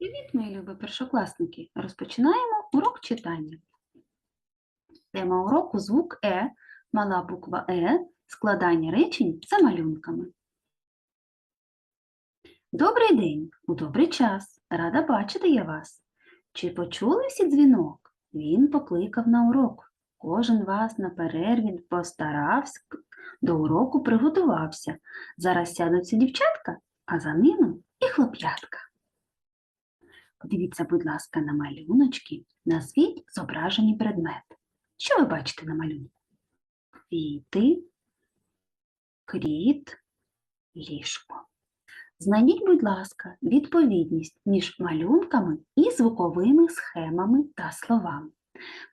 Привіт, мої любі першокласники! Розпочинаємо урок читання. Тема уроку звук Е, мала буква Е, складання речень за малюнками. Добрий день, у добрий час. Рада бачити я вас. Чи почули всі дзвінок? Він покликав на урок. Кожен вас на перерві постарався, до уроку приготувався. Зараз сядуться дівчатка, а за ними і хлоп'ятка. Подивіться, будь ласка, на малюночки, назвіть зображені предмети. Що ви бачите на малюнку? Квіти, кріт, ліжко. Знайдіть, будь ласка, відповідність між малюнками і звуковими схемами та словами.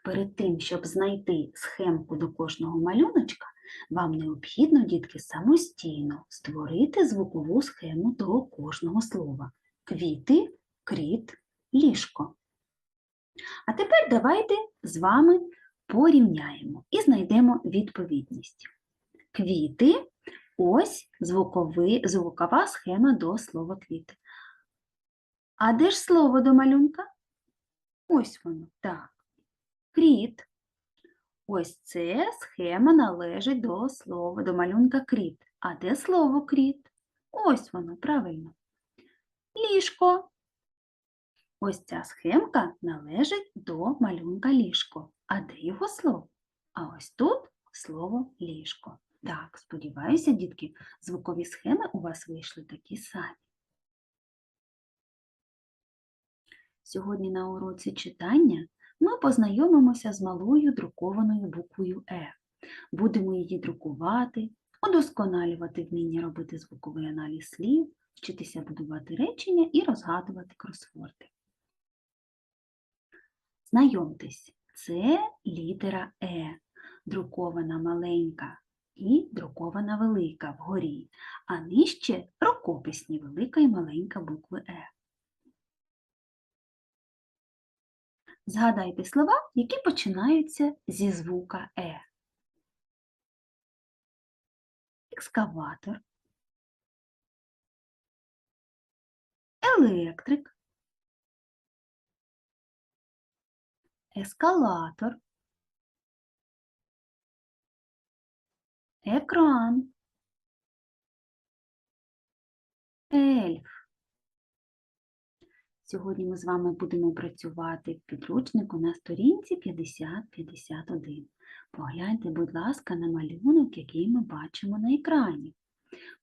Перед тим, щоб знайти схемку до кожного малюночка, вам необхідно, дітки, самостійно створити звукову схему до кожного слова. Квіти, кріт, ліжко. А тепер давайте з вами порівняємо і знайдемо відповідність. Квіти ось звуковий, звукова схема до слова квіти. А де ж слово до малюнка? Ось воно, так. Кріт. Ось це схема належить до слова, до малюнка кріт. А де слово кріт? Ось воно, правильно. Ліжко. Ось ця схемка належить до малюнка ліжко. А де його слово? А ось тут слово ліжко. Так, сподіваюся, дітки, звукові схеми у вас вийшли такі самі. Сьогодні на уроці читання ми познайомимося з малою друкованою буквою Е. Будемо її друкувати, удосконалювати вміння робити звуковий аналіз слів, вчитися будувати речення і розгадувати кросворди. Знайомтесь, це літера Е, друкована маленька і друкована велика вгорі, а нижче рукописні велика і маленька букви Е. Згадайте слова, які починаються зі звука Е. Екскаватор, електрик, ескалатор, екран, ельф. Сьогодні ми з вами будемо працювати в підручнику на сторінці 50-51. Погляньте, будь ласка, на малюнок, який ми бачимо на екрані.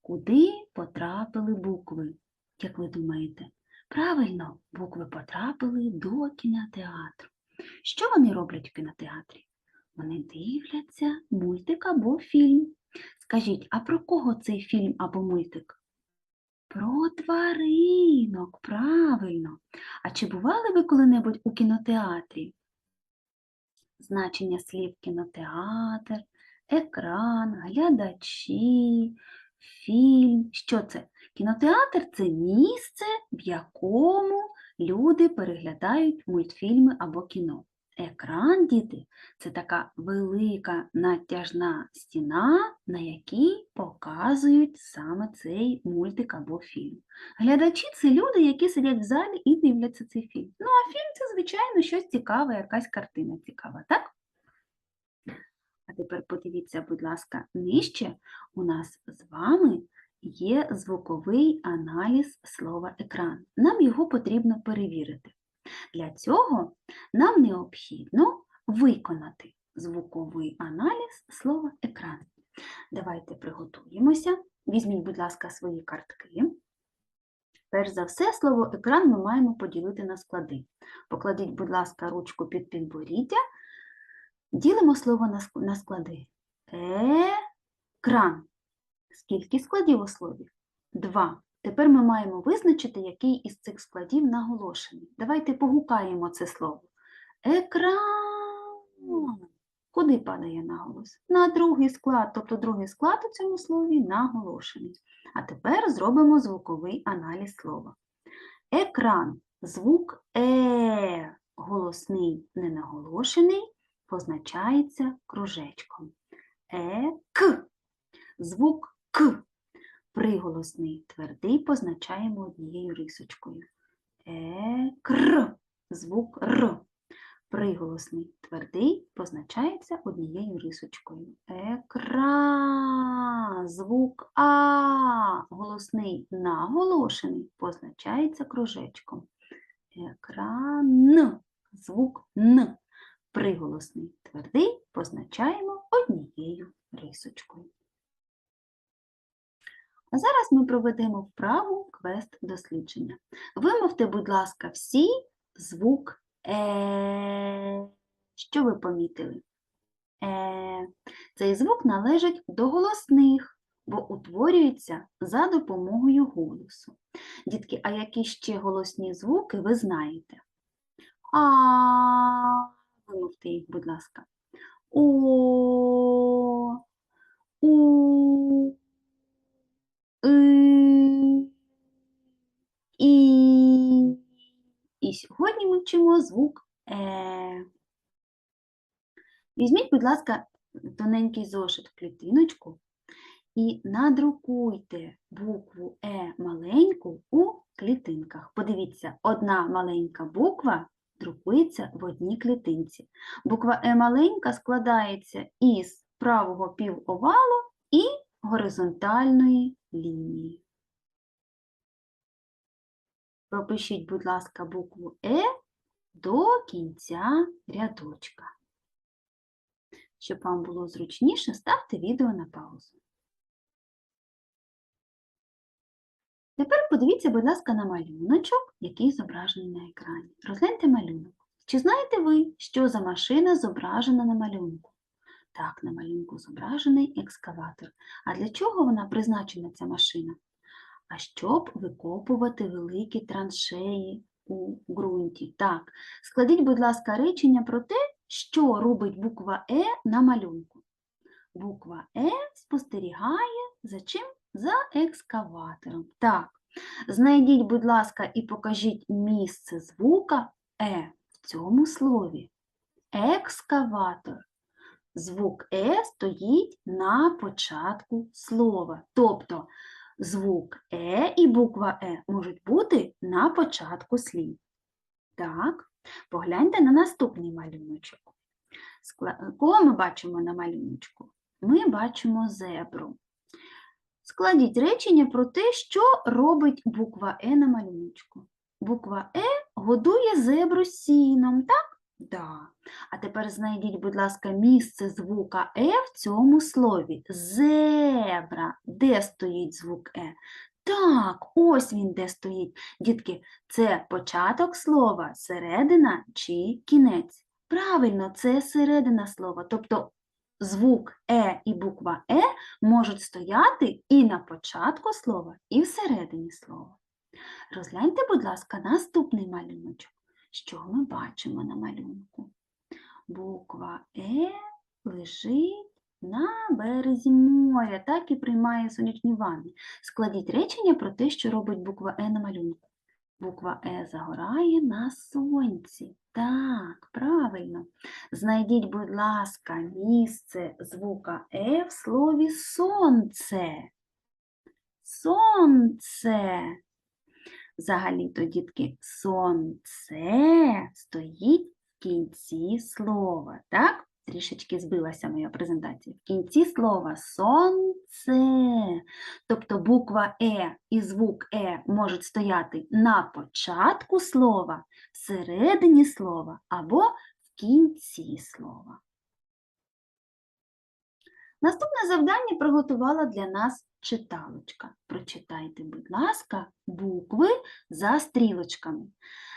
Куди потрапили букви? Як ви думаєте? Правильно, букви потрапили до кінотеатру. Що вони роблять в кінотеатрі? Вони дивляться мультик або фільм. Скажіть, а про кого цей фільм або мультик? Про тваринок, правильно. А чи бували ви коли-небудь у кінотеатрі? Значення слів кінотеатр, екран, глядачі, фільм. Що це? Кінотеатр це місце, в якому люди переглядають мультфільми або кіно. Екран, діти, це така велика натяжна стіна, на якій показують саме цей мультик або фільм. Глядачі це люди, які сидять в залі і дивляться цей фільм. Ну, а фільм це, звичайно, щось цікаве, якась картина цікава, так? А тепер подивіться, будь ласка, нижче у нас з вами є звуковий аналіз слова екран. Нам його потрібно перевірити. Для цього нам необхідно виконати звуковий аналіз слова екран. Давайте приготуємося. Візьміть, будь ласка, свої картки. Перш за все, слово екран ми маємо поділити на склади. Покладіть, будь ласка, ручку під підборіддя. Ділимо слово на ск- на склади. Екран. Скільки складів у слові? Два. Тепер ми маємо визначити, який із цих складів наголошений. Давайте погукаємо це слово. Екран. Куди падає наголос? На другий склад, тобто другий склад у цьому слові наголошений. А тепер зробимо звуковий аналіз слова. Екран. Звук Е голосний ненаголошений позначається кружечком. Е-к. Звук К. Приголосний твердий позначаємо однією рисочкою. Екр. Звук Р. Приголосний твердий позначається однією рисочкою. Екра. Звук А. Голосний наголошений позначається кружечком. Екран. Звук Н. Приголосний твердий позначаємо однією рисочкою. А зараз ми проведемо вправу квест дослідження. Вимовте, будь ласка, всі звук Е. Що ви помітили? Е. Цей звук належить до голосних, бо утворюється за допомогою голосу. Дітки, а які ще голосні звуки ви знаєте? А. Вимовте їх, будь ласка. О. сьогодні ми вчимо звук Е. Візьміть, будь ласка, тоненький зошит в клітиночку і надрукуйте букву Е маленьку у клітинках. Подивіться, одна маленька буква друкується в одній клітинці. Буква Е маленька складається із правого півовалу і горизонтальної лінії. Пропишіть, будь ласка, букву Е до кінця рядочка. Щоб вам було зручніше, ставте відео на паузу. Тепер подивіться, будь ласка, на малюночок, який зображений на екрані. Розгляньте малюнок. Чи знаєте ви, що за машина зображена на малюнку? Так, на малюнку зображений екскаватор. А для чого вона призначена, ця машина? А щоб викопувати великі траншеї у ґрунті. Так, складіть, будь ласка, речення про те, що робить буква Е на малюнку. Буква Е спостерігає за чим? За екскаватором. Так, знайдіть, будь ласка, і покажіть місце звука Е в цьому слові. Екскаватор. Звук Е стоїть на початку слова. Тобто звук Е і буква Е можуть бути на початку слів. Так, погляньте на наступний малюночок. Кого ми бачимо на малюночку? Ми бачимо зебру. Складіть речення про те, що робить буква Е на малюночку. Буква Е годує зебру сіном, так? Да. А тепер знайдіть, будь ласка, місце звука Е в цьому слові. Зебра. Де стоїть звук Е? Так, ось він де стоїть. Дітки, це початок слова, середина чи кінець. Правильно, це середина слова. Тобто звук Е і буква Е можуть стояти і на початку слова, і всередині слова. Розгляньте, будь ласка, наступний малюночок. Що ми бачимо на малюнку? Буква Е лежить на березі моря, так і приймає сонячні ванни. Складіть речення про те, що робить буква Е на малюнку. Буква Е загорає на сонці. Так, правильно. Знайдіть, будь ласка, місце звука Е в слові сонце. Сонце. Взагалі-то, дітки, сонце стоїть в кінці слова. Так? Трішечки збилася моя презентація. В кінці слова сонце. Тобто буква Е і звук Е можуть стояти на початку слова, всередині слова або в кінці слова. Наступне завдання приготувала для нас читалочка. Прочитайте, будь ласка, букви за стрілочками.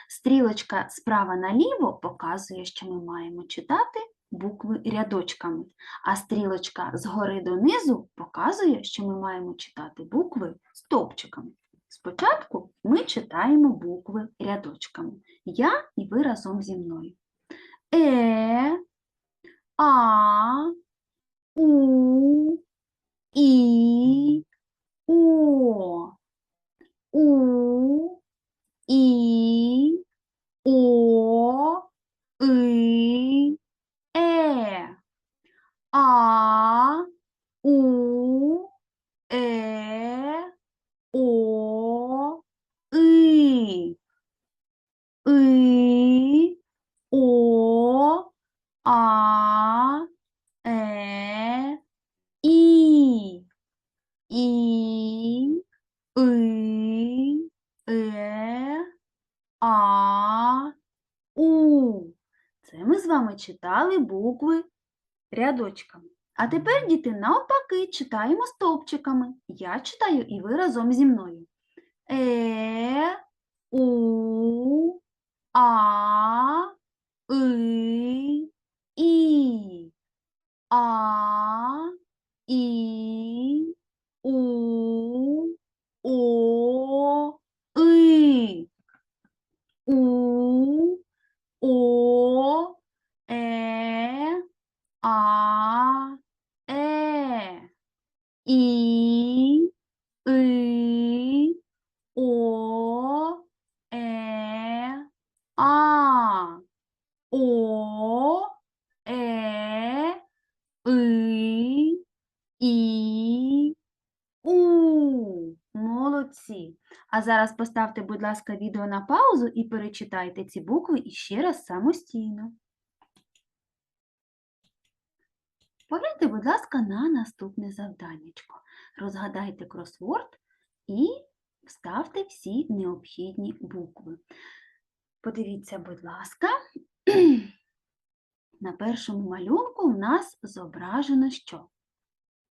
Стрілочка справа наліво показує, що ми маємо читати букви рядочками, а стрілочка згори донизу показує, що ми маємо читати букви стовпчиками. Спочатку ми читаємо букви рядочками. Я і ви разом зі мною. Е, А, У, І, О, У, І, О, И, Е, А, У, Е, О, И. з вами читали букви рядочками. А тепер, діти, навпаки, читаємо стовпчиками. Я читаю і ви разом зі мною. Е, У, А, И, І, А, І, У, О, И, У, О, Е, А, Е, І, И, О, Е, А, О, Е, И, У. Молодці. А зараз поставте, будь ласка, відео на паузу і перечитайте ці букви іще раз самостійно. Погляньте, будь ласка, на наступне завданнячко. Розгадайте кросворд і вставте всі необхідні букви. Подивіться, будь ласка, на першому малюнку у нас зображено що?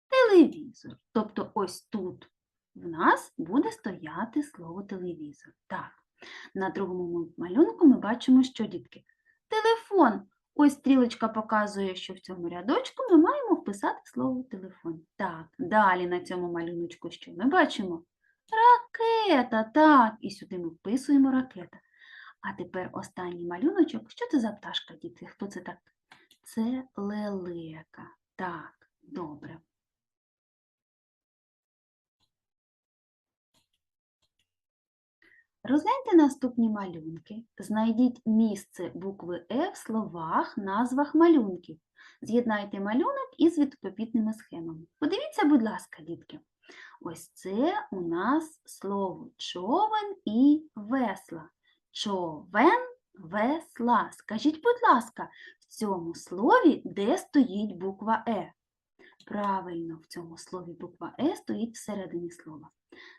Телевізор. Тобто ось тут в нас буде стояти слово телевізор. Так. На другому малюнку ми бачимо, що дітки? Телефон. Ось стрілочка показує, що в цьому рядочку ми маємо вписати слово телефон. Так, далі на цьому малюночку що ми бачимо? Ракета, так, і сюди ми вписуємо ракета. А тепер останній малюночок. Що це за пташка, діти? Хто це так? Це лелека. Так, добре. Розгляньте наступні малюнки. Знайдіть місце букви Е в словах, назвах малюнків. З'єднайте малюнок із відповідними схемами. Подивіться, будь ласка, дітки. Ось це у нас слово човен і весла. Човен, весла. Скажіть, будь ласка, в цьому слові де стоїть буква Е? Правильно, в цьому слові буква Е стоїть всередині слова.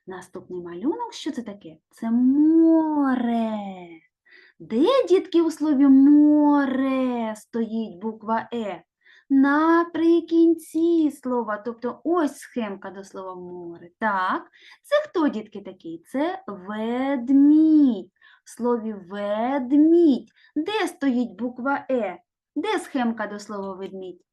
Наступний малюнок, що це таке? Це море. Де, дітки, у слові море стоїть буква Е? Наприкінці слова, тобто ось схемка до слова море. Так, це хто, дітки, такий? Це ведмідь. Слові ведмідь. Де стоїть буква Е? Де схемка до слова ведмідь?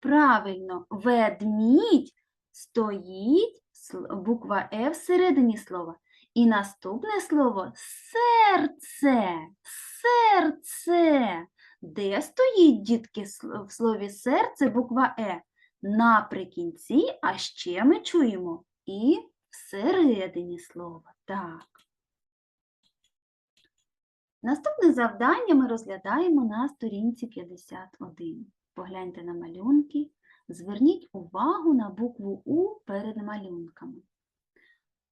Правильно, ведмідь стоїть буква Е всередині слова. І наступне слово серце. Серце. Де стоїть, дітки, в слові серце буква Е? Наприкінці, а ще ми чуємо і всередині слова. Так. Наступне завдання ми розглядаємо на сторінці 51. Погляньте на малюнки, зверніть увагу на букву У перед малюнками.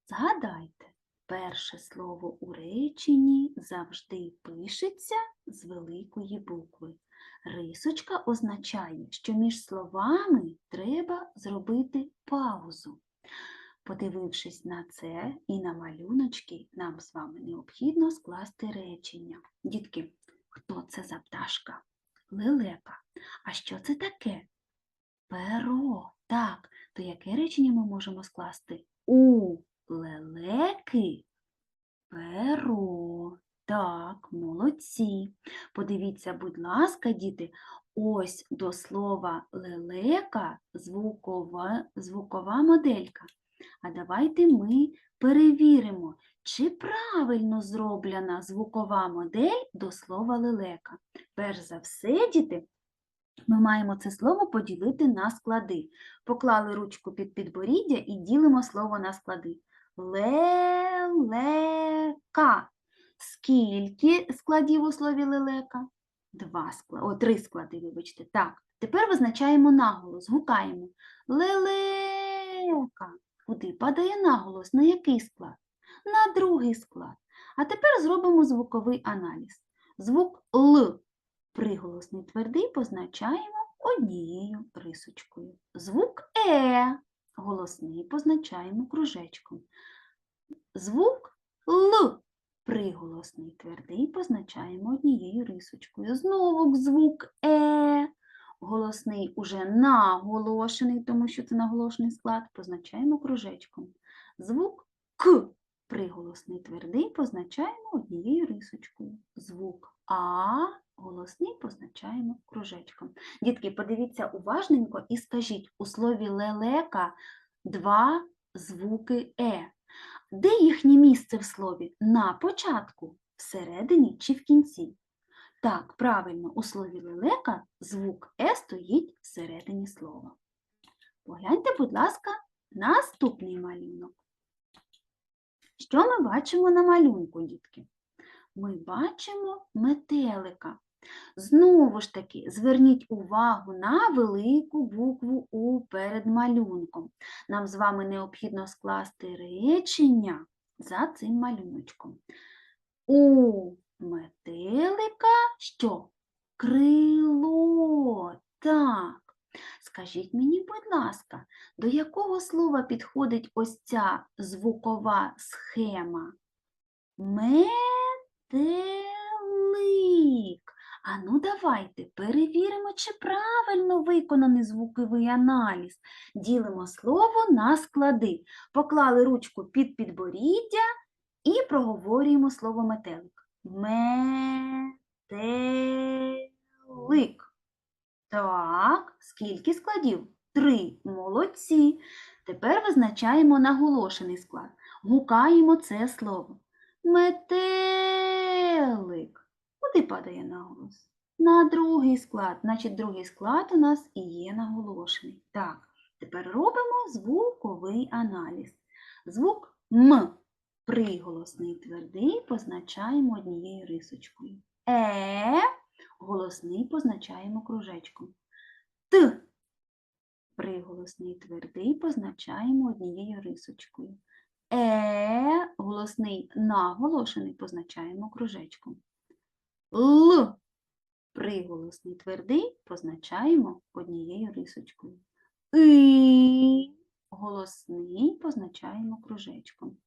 Згадайте, перше слово у реченні завжди пишеться з великої букви. Рисочка означає, що між словами треба зробити паузу. Подивившись на це і на малюночки, нам з вами необхідно скласти речення. Дітки, хто це за пташка? Лелека. А що це таке? Перо. Так, то яке речення ми можемо скласти? У лелеки перо. Так, молодці. Подивіться, будь ласка, діти, ось до слова лелека звукова, звукова моделька. А давайте ми перевіримо, чи правильно зроблена звукова модель до слова лелека. Перш за все, діти, ми маємо це слово поділити на склади. Поклали ручку під підборіддя і ділимо слово на склади. Лелека. Скільки складів у слові лелека? Два склади, о, три склади, вибачте. Так, тепер визначаємо наголос, гукаємо. Лелека. Куди падає наголос? На який склад? На другий склад. А тепер зробимо звуковий аналіз. Звук Л приголосний твердий позначаємо однією рисочкою. Звук Е голосний позначаємо кружечком. Звук Л приголосний твердий позначаємо однією рисочкою. Знову звук Е. Голосний уже наголошений, тому що це наголошений склад, позначаємо кружечком. Звук К. Приголосний твердий позначаємо однією рисочкою. Звук А голосний позначаємо кружечком. Дітки, подивіться уважненько і скажіть у слові лелека два звуки Е. Де їхнє місце в слові? На початку, всередині чи в кінці? Так, правильно, у слові лелека звук Е стоїть всередині слова. Погляньте, будь ласка, наступний малюнок. Що ми бачимо на малюнку, дітки? Ми бачимо метелика. Знову ж таки, зверніть увагу на велику букву У перед малюнком. Нам з вами необхідно скласти речення за цим малюночком. У метелика що? Крило. Так. Скажіть мені, будь ласка, до якого слова підходить ось ця звукова схема? Метелик. А ну давайте перевіримо, чи правильно виконаний звуковий аналіз. Ділимо слово на склади. Поклали ручку під підборіддя і проговорюємо слово метелик. Метелик. Так, скільки складів? Три. Молодці. Тепер визначаємо наголошений склад. Гукаємо це слово. Метелик. Куди падає наголос? На другий склад. Значить, другий склад у нас і є наголошений. Так, тепер робимо звуковий аналіз. Звук М. Приголосний твердий позначаємо однією рисочкою. Е. Голосний позначаємо кружечком. Т. Приголосний твердий позначаємо однією рисочкою. Е. Голосний наголошений позначаємо кружечком. Л. Приголосний твердий позначаємо однією рисочкою. И. Голосний позначаємо кружечком.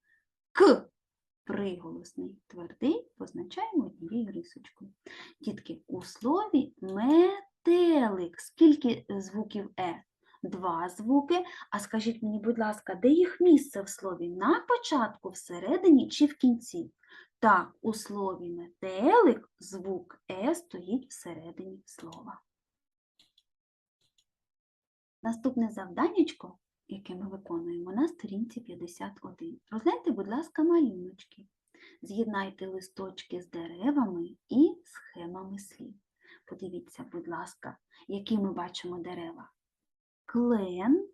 К. Приголосний твердий позначаємо однією рисочкою. Дітки, у слові метелик. Скільки звуків Е? Два звуки. А скажіть мені, будь ласка, де їх місце в слові? На початку, всередині чи в кінці? Так, у слові метелик звук Е стоїть всередині слова. Наступне завданнячко, яке ми виконуємо на сторінці 51. Розгляньте, будь ласка, малюночки. З'єднайте листочки з деревами і схемами слів. Подивіться, будь ласка, які ми бачимо дерева. Клен,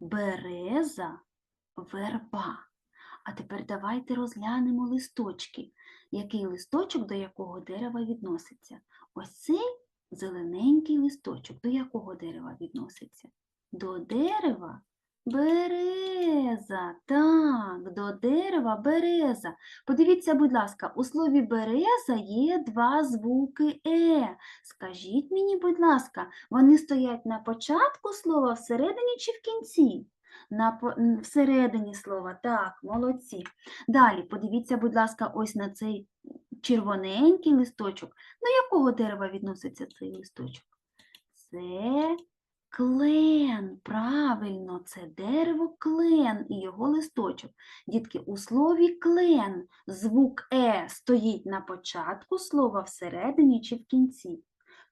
береза, верба. А тепер давайте розглянемо листочки. Який листочок до якого дерева відноситься? Ось цей зелененький листочок до якого дерева відноситься? До дерева береза. Так, до дерева береза. Подивіться, будь ласка, у слові береза є два звуки Е. Скажіть мені, будь ласка, вони стоять на початку слова, всередині чи в кінці? На, всередині слова, так, молодці. Далі, подивіться, будь ласка, ось на цей червоненький листочок. До якого дерева відноситься цей листочок? Це клен, правильно, це дерево клен і його листочок. Дітки, у слові клен звук Е стоїть на початку слова, всередині чи в кінці.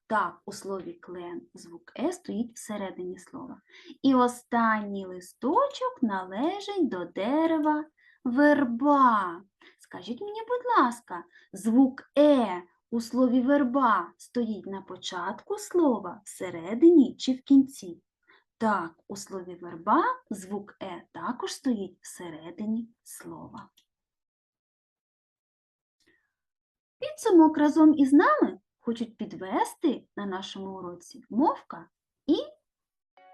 Так, у слові клен звук Е стоїть всередині слова. І останній листочок належить до дерева верба. Скажіть мені, будь ласка, звук Е у слові верба стоїть на початку слова, всередині чи в кінці? Так, у слові верба звук Е також стоїть всередині слова. Підсумок разом із нами хочуть підвести на нашому уроці мовка і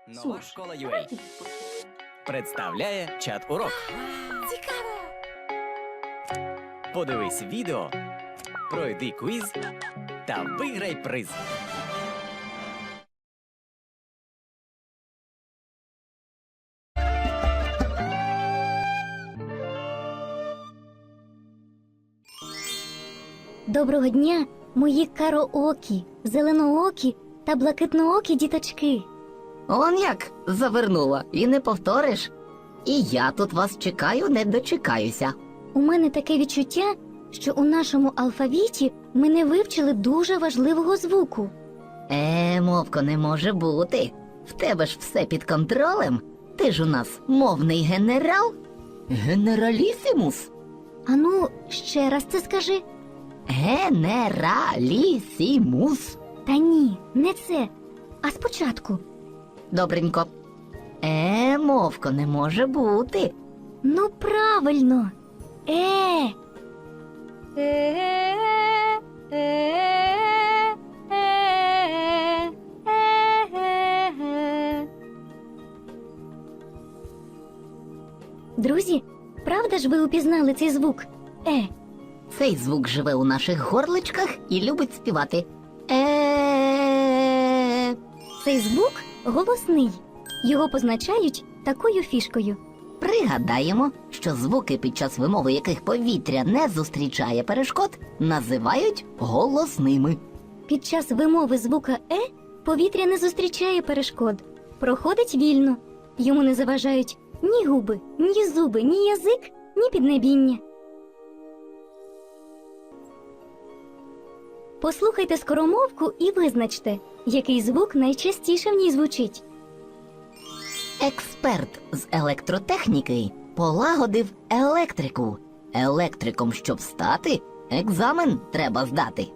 Нова суш. школа UA представляє чат урок. Цікаво! Подивись відео, пройди квіз та виграй приз. Доброго дня, мої кароокі, зеленоокі та блакитноокі діточки. Он як завернула і не повториш. І я тут вас чекаю, не дочекаюся. У мене таке відчуття, що у нашому алфавіті ми не вивчили дуже важливого звуку. Е, мовко, не може бути. В тебе ж все під контролем. Ти ж у нас мовний генерал? Генералісімус? Ану, ще раз це скажи. Генералісімус. Та ні, не це. А спочатку. Добренько. Е, мовко, не може бути. Ну, правильно. Е. Друзі, правда ж ви упізнали цей звук? Е. Цей звук живе у наших горличках і любить співати. Е. Цей звук голосний. Його позначають такою фішкою. Пригадаємо, що звуки, під час вимови яких повітря не зустрічає перешкод, називають голосними. Під час вимови звука Е повітря не зустрічає перешкод, проходить вільно. Йому не заважають ні губи, ні зуби, ні язик, ні піднебіння. Послухайте скоромовку і визначте, який звук найчастіше в ній звучить. Експерт з електротехніки полагодив електрику. Електриком, щоб стати, екзамен треба здати.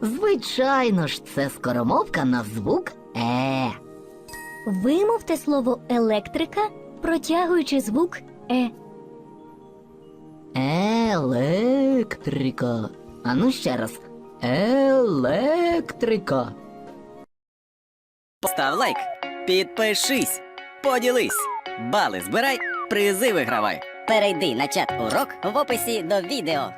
Звичайно ж, це скоромовка на звук Е. Вимовте слово електрика, протягуючи звук Е. Електрика. А ну ще раз. Електрика. Постав лайк, підпишись, поділись, бали збирай, призи вигравай. Перейди на чат урок в описі до відео.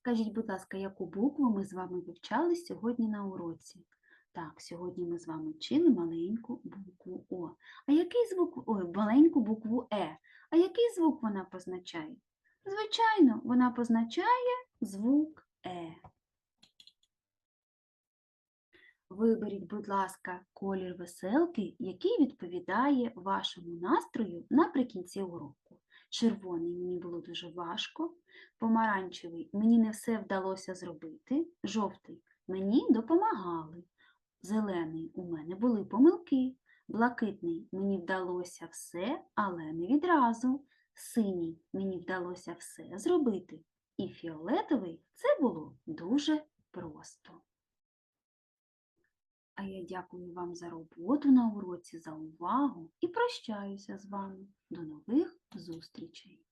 Скажіть, будь ласка, яку букву ми з вами вивчали сьогодні на уроці? Так, сьогодні ми з вами вчили маленьку букву О. А який звук, ой, маленьку букву Е. А який звук вона позначає? Звичайно, вона позначає звук Е. Виберіть, будь ласка, колір веселки, який відповідає вашому настрою наприкінці уроку. Червоний мені було дуже важко, помаранчевий мені не все вдалося зробити, жовтий мені допомагали, зелений у мене були помилки, блакитний мені вдалося все, але не відразу, синій мені вдалося все зробити, і фіолетовий це було дуже просто. А я дякую вам за роботу на уроці, за увагу і прощаюся з вами. До нових зустрічей!